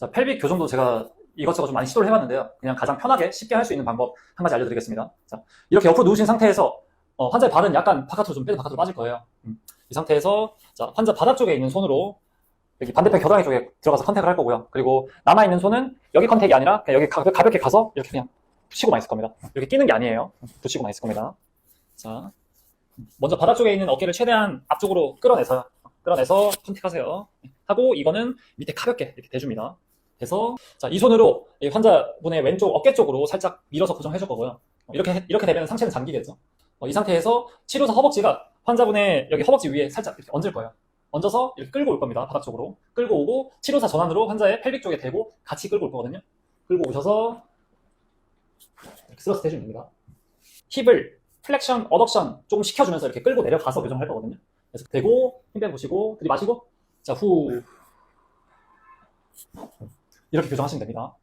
자, 펠빅 교정도 제가 이것저것 좀 많이 시도를 해봤는데요. 그냥 가장 편하게 쉽게 할 수 있는 방법 한 가지 알려드리겠습니다. 자, 이렇게 옆으로 누우신 상태에서 어, 환자의 발은 약간 바깥으로 좀 빼도 바깥으로 빠질 거예요. 음, 이 상태에서 자, 환자 바닥 쪽에 있는 손으로 여기 반대편 겨드랑이 쪽에 들어가서 컨택을 할 거고요. 그리고 남아 있는 손은 여기 컨택이 아니라 그냥 여기 가, 가볍게 가서 이렇게 그냥 붙이고만 있을 겁니다. 이렇게 끼는 게 아니에요. 붙이고만 있을 겁니다. 자, 먼저 바닥 쪽에 있는 어깨를 최대한 앞쪽으로 끌어내서요. 끌어내서 컨택하세요. 하고 이거는 밑에 가볍게 이렇게 대줍니다. 돼서 자, 이 손으로 이 환자분의 왼쪽 어깨 쪽으로 살짝 밀어서 고정해 줄 거고요. 어, 이렇게 해- 이렇게 되면 상체는 잠기겠죠. 어, 이 상태에서 치료사 허벅지가 환자분의 여기 허벅지 위에 살짝 이렇게 얹을 거예요. 얹어서 이렇게 끌고 올 겁니다. 바닥 쪽으로. 끌고 오고 치료사 전환으로 환자의 펠빅 쪽에 대고 같이 끌고 올 거거든요. 끌고 오셔서 이렇게 스러스트 해주면 됩니다. 힙을 플렉션, 어덕션 조금 시켜주면서 이렇게 끌고 내려가서 교정할 거거든요. 그래서 대고 힘 빼보시고 들이마시고 자 후 이렇게 교정하시면 됩니다.